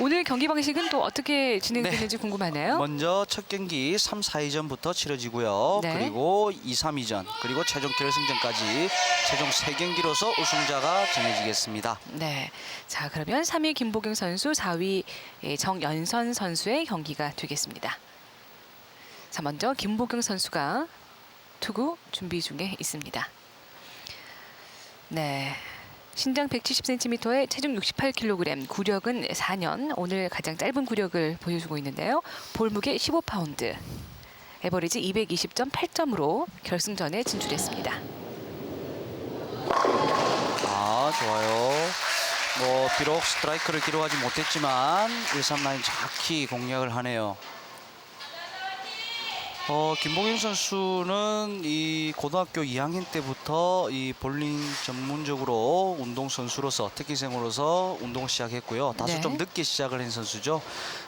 오늘 경기 방식은 또 어떻게 진행되는지 궁금하네요. 먼저 첫 경기 3, 4위전부터 치러지고요. 네. 그리고 2, 3위전, 그리고 최종 결승전까지 최종 세경기로서 우승자가 정해지겠습니다. 네. 자, 그러면 3위 김보경 선수, 4위 예, 정연선 선수의 경기가 되겠습니다. 자, 먼저 김보경 선수가 투구 준비 중에 있습니다. 네. 신장 170cm에 체중 68kg, 구력은 4년. 오늘 가장 짧은 구력을 보여주고 있는데요. 볼무게 15파운드. 에버리지 220.8점으로 결승전에 진출했습니다. 아, 좋아요. 뭐 비록 스트라이크를 기록하지 못했지만 139 정확히 공략을 하네요. 어, 김봉현 선수는 이 고등학교 2학년 때부터 이 볼링 전문적으로 운동 선수로서 특기생으로서 운동을 시작했고요. 다소 네. 좀 늦게 시작을 한 선수죠.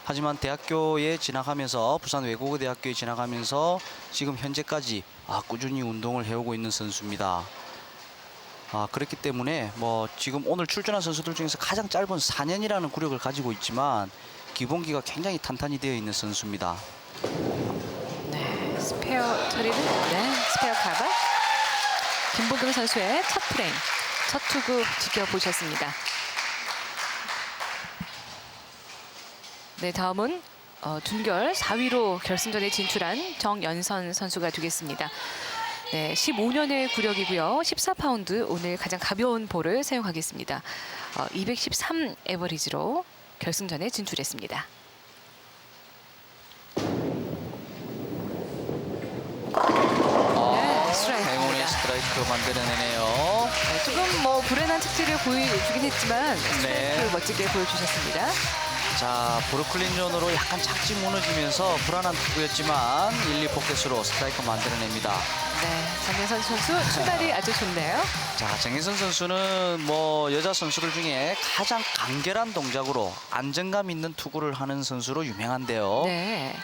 하지만 대학교에 진학하면서 부산 외국어대학교에 진학하면서 지금 현재까지 아, 꾸준히 운동을 해오고 있는 선수입니다. 아, 그렇기 때문에 뭐 지금 오늘 출전한 선수들 중에서 가장 짧은 4년이라는 구력을 가지고 있지만 기본기가 굉장히 탄탄히 되어 있는 선수입니다. 네, 스페어 처리는 네, 스페어 카바. 김보경 선수의 첫 프레임, 첫 투구 지켜보셨습니다. 네, 다음은 어, 준결 4위로 결승전에 진출한 정연선 선수가 되겠습니다. 네, 15년의 구력이고요. 14파운드 오늘 가장 가벼운 볼을 사용하겠습니다. 어, 213 에버리지로 결승전에 진출했습니다. 아, 스트라이크입니다. 스트라이크 만들어내네요. 네, 조금 뭐 불안한 특질을 보여주긴 했지만 스트라이크를 멋지게 보여주셨습니다. 자, 브루클린 존으로 약간 착지 무너지면서 불안한 투구였지만 1, 2 포켓으로 스트라이크 만들어냅니다. 네, 장현선 선수 출발이 아주 좋네요. 자, 정혜선 선수는 뭐 여자 선수들 중에 가장 간결한 동작으로 안정감 있는 투구를 하는 선수로 유명한데요. 네,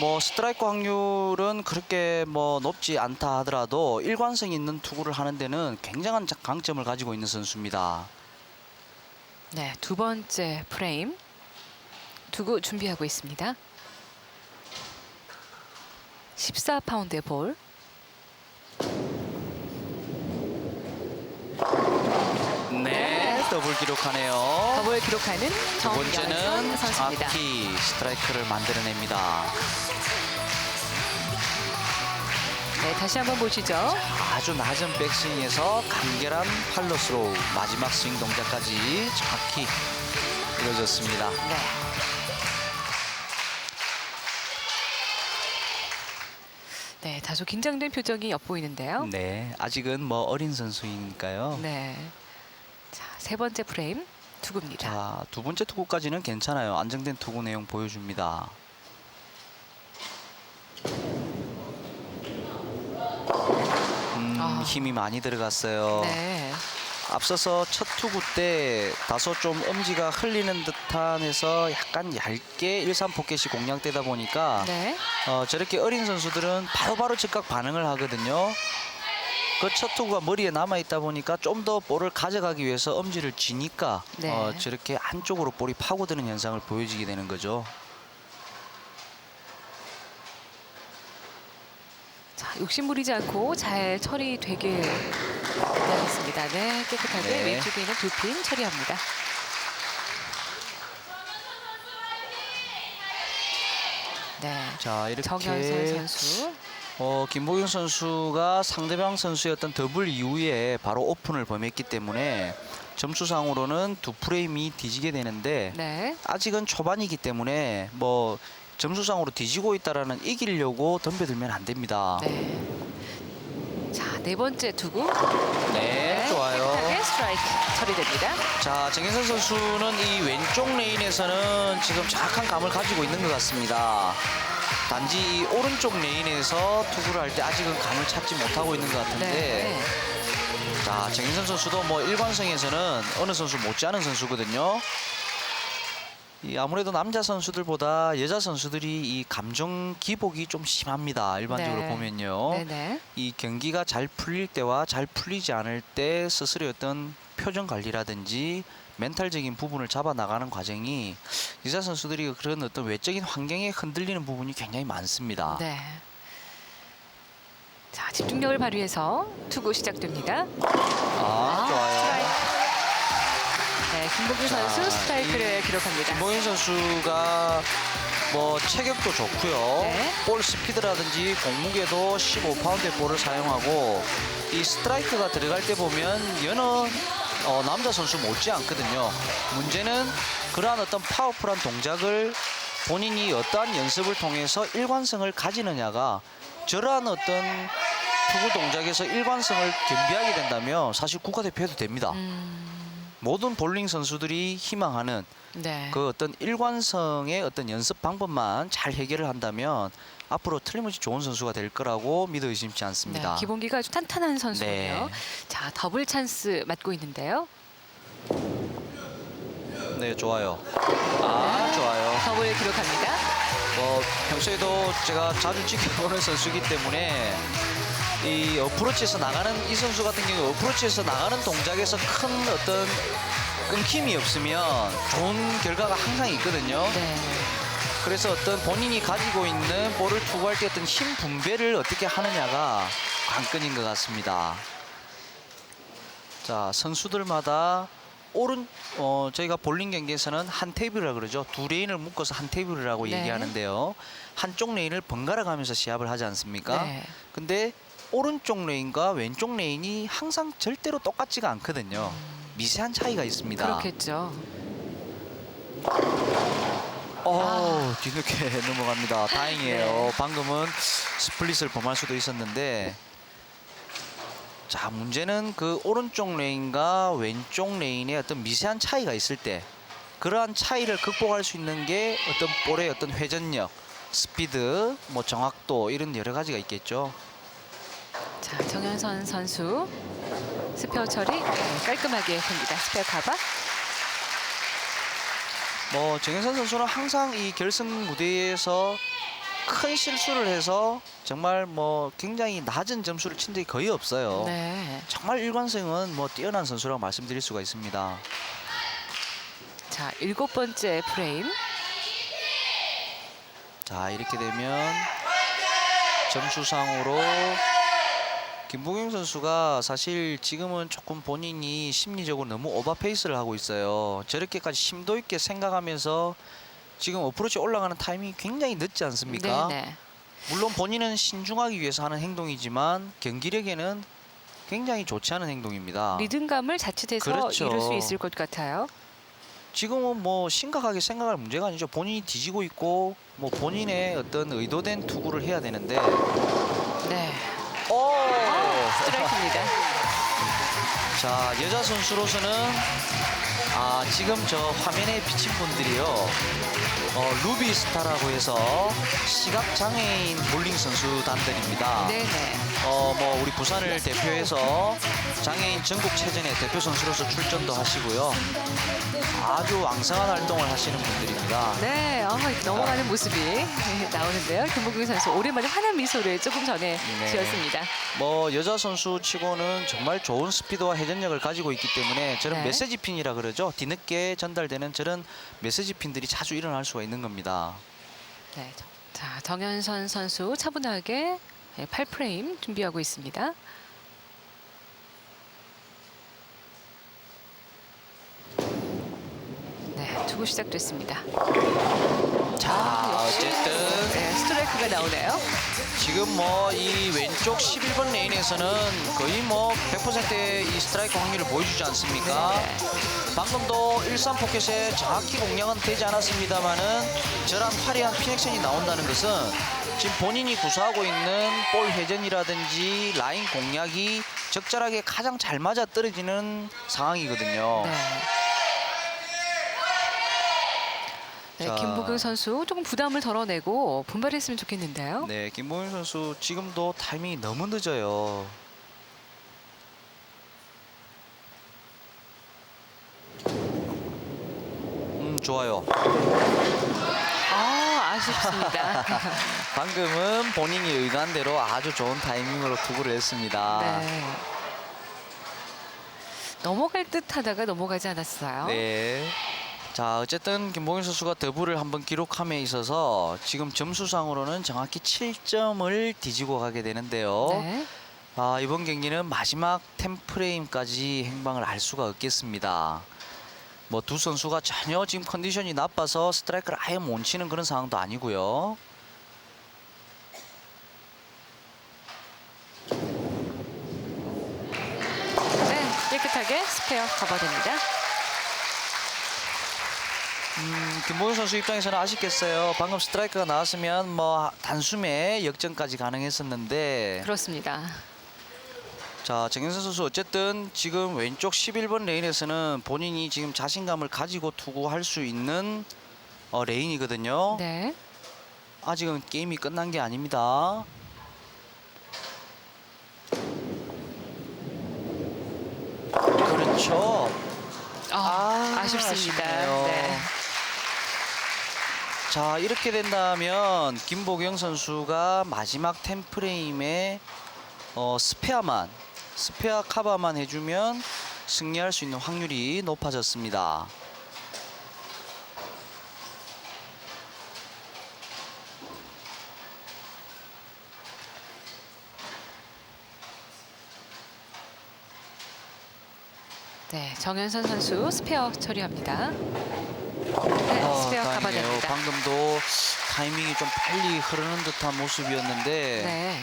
뭐 스트라이크 확률은 그렇게 뭐 높지 않다 하더라도 일관성 있는 투구를 하는 데는 굉장한 자- 강점을 가지고 있는 선수입니다. 네, 두 번째 프레임 두고 준비하고 있습니다. 14파운드의 볼. 네, 더블 기록하네요. 더블 기록하는 두 번째는 정연선 선수입니다. 정확히 스트라이크를 만들어냅니다. 네, 다시 한번 보시죠. 아주 낮은 백스윙에서 간결한 팔로 스로우 마지막 스윙 동작까지 정확히 이루어졌습니다. 네. 네, 다소 긴장된 표정이 엿보이는데요. 네, 아직은 뭐 어린 선수이니까요. 네. 자, 세 번째 프레임 두구입니다. 자, 두 번째 투구까지는 괜찮아요. 안정된 투구 내용 보여줍니다. 음, 아. 힘이 많이 들어갔어요. 네. 앞서서 첫 투구 때 다소 좀 엄지가 흘리는 듯한 해서 약간 얇게 일삼 포켓이 공략되다 보니까 네. 어, 저렇게 어린 선수들은 바로바로 즉각 반응을 하거든요. 그첫 투구가 머리에 남아 있다 보니까 좀 더 볼을 가져가기 위해서 엄지를 쥐니까 네. 어, 저렇게 한쪽으로 볼이 파고드는 현상을 보여지게 되는 거죠. 자, 욕심 부리지 않고 잘 처리되길 기대하겠습니다. 네, 깨끗하게 네. 왼쪽에 있는 두핀 처리합니다. 네. 자 이렇게 정현선 선수. 어, 김보경 선수가 상대방 선수였던 더블 이후에 바로 오픈을 범했기 때문에 점수상으로는 두 프레임이 뒤지게 되는데 네. 아직은 초반이기 때문에 뭐 점수상으로 뒤지고 있다라는 이기려고 덤벼들면 안 됩니다. 네. 자, 네 번째 투구. 네, 좋아요. 깨끗하게 스트라이크 처리됩니다. 자, 정혜선 선수는 이 왼쪽 레인에서는 지금 정확한 감을 가지고 있는 것 같습니다. 단지 이 오른쪽 레인에서 투구를 할 때 아직은 감을 찾지 못하고 있는 것 같은데 네. 자, 정인선 선수도 뭐 일관성에서는 어느 선수 못지않은 선수거든요. 이 아무래도 남자 선수들보다 여자 선수들이 이 감정 기복이 좀 심합니다. 일반적으로 네. 보면요. 네, 네. 이 경기가 잘 풀릴 때와 잘 풀리지 않을 때 스스로의 어떤 표정 관리라든지 멘탈적인 부분을 잡아 나가는 과정이 여자 선수들이 그런 어떤 외적인 환경에 흔들리는 부분이 굉장히 많습니다. 네. 자, 집중력을 발휘해서 투구 시작됩니다. 아, 좋아요. 스트라이크. 네, 김보균 자, 선수 스트라이크를 기록합니다. 김보현 선수가 뭐 체격도 좋고요. 네. 볼 스피드라든지 공무게도 15파운드의 볼을 사용하고 이 스트라이크가 들어갈 때 보면 여느 어, 남자 선수 못지 않거든요. 문제는 그러한 어떤 파워풀한 동작을 본인이 어떠한 연습을 통해서 일관성을 가지느냐가 저러한 어떤 투구 동작에서 일관성을 겸비하게 된다면 사실 국가대표해도 됩니다. 음, 모든 볼링 선수들이 희망하는 네. 그 어떤 일관성의 어떤 연습 방법만 잘 해결을 한다면 앞으로 틀림없이 좋은 선수가 될 거라고 믿어 의심치 않습니다. 네, 기본기가 아주 탄탄한 선수군요. 네. 자, 더블 찬스 맞고 있는데요. 네, 좋아요. 아, 좋아요. 더블 기록합니다. 뭐 평소에도 제가 자주 지켜보는 선수이기 때문에 이 어프로치에서 나가는 이 선수 같은 경우 어프로치에서 나가는 동작에서 큰 어떤 끊김이 없으면 좋은 결과가 항상 있거든요. 네. 그래서 어떤 본인이 가지고 있는 볼을 투구할 때 어떤 힘 분배를 어떻게 하느냐가 관건인 것 같습니다. 자 선수들마다 오른 어 저희가 볼링 경기에서는 한 테이블이라 그러죠. 두 레인을 묶어서 한 테이블이라고 네. 얘기하는데요. 한쪽 레인을 번갈아 가면서 시합을 하지 않습니까? 네. 근데 오른쪽 레인과 왼쪽 레인이 항상 절대로 똑같지가 않거든요. 미세한 차이가 있습니다. 그렇겠죠. 어, 뒤늦게 넘어갑니다. 다행이에요. 네. 방금은 스플릿을 범할 수도 있었는데. 자, 문제는 그 오른쪽 레인과 왼쪽 레인의 어떤 미세한 차이가 있을 때 그러한 차이를 극복할 수 있는 게 어떤 볼의 어떤 회전력, 스피드, 뭐 정확도 이런 여러 가지가 있겠죠. 자, 정현선 선수 스페어 처리 네, 깔끔하게 됩니다. 스페어 카바. 뭐 정현선 선수는 항상 이 결승 무대에서 큰 실수를 해서 정말 뭐 굉장히 낮은 점수를 친 적이 거의 없어요. 네. 정말 일관성은 뭐 뛰어난 선수라고 말씀드릴 수가 있습니다. 자, 일곱 번째 프레임. 자 이렇게 되면 점수상으로 김보경 선수가 사실 지금은 조금 본인이 심리적으로 너무 오버페이스를 하고 있어요. 저렇게까지 심도 있게 생각하면서 지금 어프로치 올라가는 타이밍이 굉장히 늦지 않습니까? 네, 네. 물론 본인은 신중하기 위해서 하는 행동이지만 경기력에는 굉장히 좋지 않은 행동입니다. 리듬감을 자칫해서 그렇죠. 이룰 수 있을 것 같아요. 지금은 뭐 심각하게 생각할 문제가 아니죠. 본인이 뒤지고 있고 뭐 본인의 어떤 의도된 투구를 해야 되는데 네. 오! 스트라이크입니다. 자 여자 선수로서는 아 지금 저 화면에 비친 분들이요 어, 루비스타라고 해서 시각 장애인 볼링 선수단들입니다. 네, 네. 어 뭐 우리 부산을 대표해서 장애인 전국체전에 대표 선수로서 출전도 하시고요. 아주 왕성한 활동을 하시는 분들입니다. 네, 어, 넘어가는 모습이 나오는데요. 김보경 선수 오랜만에 환한 미소를 조금 전에 네. 지었습니다. 뭐 여자 선수 치고는 정말 좋은 스피드와 회전력을 가지고 있기 때문에 저런 네. 메시지 핀이라 그러죠. 뒤늦게 전달되는 저런 메시지 핀들이 자주 일어날 수가 있는 겁니다. 네. 자, 정현선 선수 차분하게 8프레임 준비하고 있습니다. 네, 투구 시작됐습니다. 자, 어쨌든 네, 스트라이크가 나오네요. 지금 뭐 이 왼쪽 11번 레인에서는 거의 뭐 100%의 이 스트라이크 확률을 보여주지 않습니까? 네. 방금도 13 포켓에 정확히 공략은 되지 않았습니다만은 저런 화려한 피넥션이 나온다는 것은 지금 본인이 구사하고 있는 볼 회전이라든지 라인 공략이 적절하게 가장 잘 맞아 떨어지는 상황이거든요. 네. 네, 자. 김보경 선수 조금 부담을 덜어내고 분발했으면 좋겠는데요. 네, 김보현 선수 지금도 타이밍이 너무 늦어요. 음, 좋아요. 아, 아쉽습니다. 방금은 본인이 의도한 대로 아주 좋은 타이밍으로 투구를 했습니다. 네. 넘어갈 듯 하다가 넘어가지 않았어요. 네. 자, 어쨌든 김봉현 선수가 더블을 한번 기록함에 있어서 지금 점수상으로는 정확히 7점을 뒤지고 가게 되는데요. 네. 아, 이번 경기는 마지막 템프레임까지 행방을 알 수가 없겠습니다. 뭐 두 선수가 전혀 지금 컨디션이 나빠서 스트라이크를 아예 못 치는 그런 상황도 아니고요. 네, 깨끗하게 스페어 커버됩니다. 음, 김보현 선수 입장에서는 아쉽겠어요. 방금 스트라이크가 나왔으면 뭐 단숨에 역전까지 가능했었는데 그렇습니다. 자, 정현선 선수 어쨌든 지금 왼쪽 11번 레인에서는 본인이 지금 자신감을 가지고 투구할 수 있는 어, 레인이거든요. 네. 아직은 게임이 끝난 게 아닙니다. 그렇죠. 아, 아. 아쉽네요. 네. 자 이렇게 된다면 김보경 선수가 마지막 템프레임에 어, 스페어만 스페어 카바만 해주면 승리할 수 있는 확률이 높아졌습니다. 네, 정현선 선수 스페어 처리합니다. 네, 어, 스페어 다행이네요. 가봐냅니다. 방금도 타이밍이 좀 빨리 흐르는 듯한 모습이었는데 네.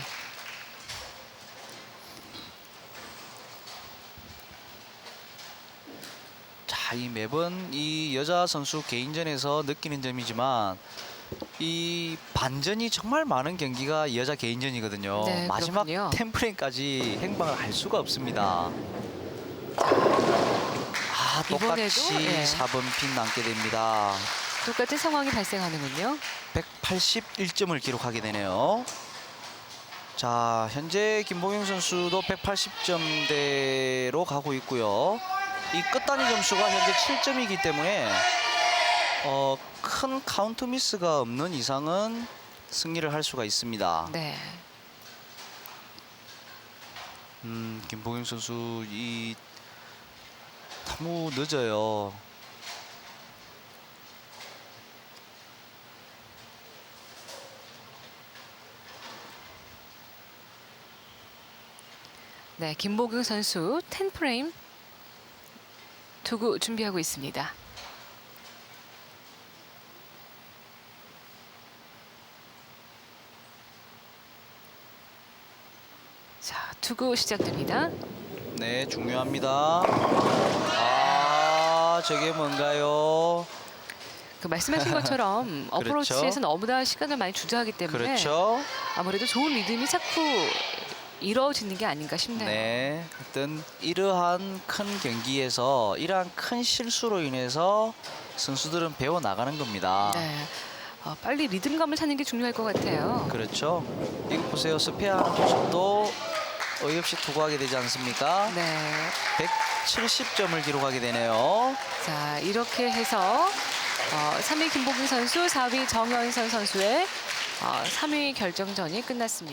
자, 이 매번 이 여자 선수 개인전에서 느끼는 점이지만 이 반전이 정말 많은 경기가 이 여자 개인전이거든요. 네, 마지막 그렇군요. 템프레임까지 행방을 할 수가 없습니다. 아, 똑같이 이번에도, 예. 4번 핀 남게 됩니다. 똑같은 상황이 발생하는군요. 181점을 기록하게 되네요. 자, 현재 김봉영 선수도 180점대로 가고 있고요. 이 끝단위 점수가 현재 7점이기 때문에 어, 큰 카운트 미스가 없는 이상은 승리를 할 수가 있습니다. 네. 음, 김봉영 선수 이 너무 늦어요. 네, 김보경 선수 10프레임 투구 준비하고 있습니다. 자, 투구 시작됩니다. 네, 중요합니다. 아, 저게 뭔가요? 그 말씀하신 것처럼 그렇죠. 어프로치에서 너무나 시간을 많이 주저하기 때문에 그렇죠. 아무래도 좋은 리듬이 자꾸 이루어지는 게 아닌가 싶네요. 네, 어떤 이러한 큰 경기에서 이러한 큰 실수로 인해서 선수들은 배워 나가는 겁니다. 네. 어, 빨리 리듬감을 찾는 게 중요할 것 같아요. 그렇죠. 이거 보세요. 스페어하는 모습도 어이없이 투구하게 되지 않습니까? 네. 170점을 기록하게 되네요. 자, 이렇게 해서 어, 3위 김보기 선수, 4위 정현선 선수의 어, 3위 결정전이 끝났습니다.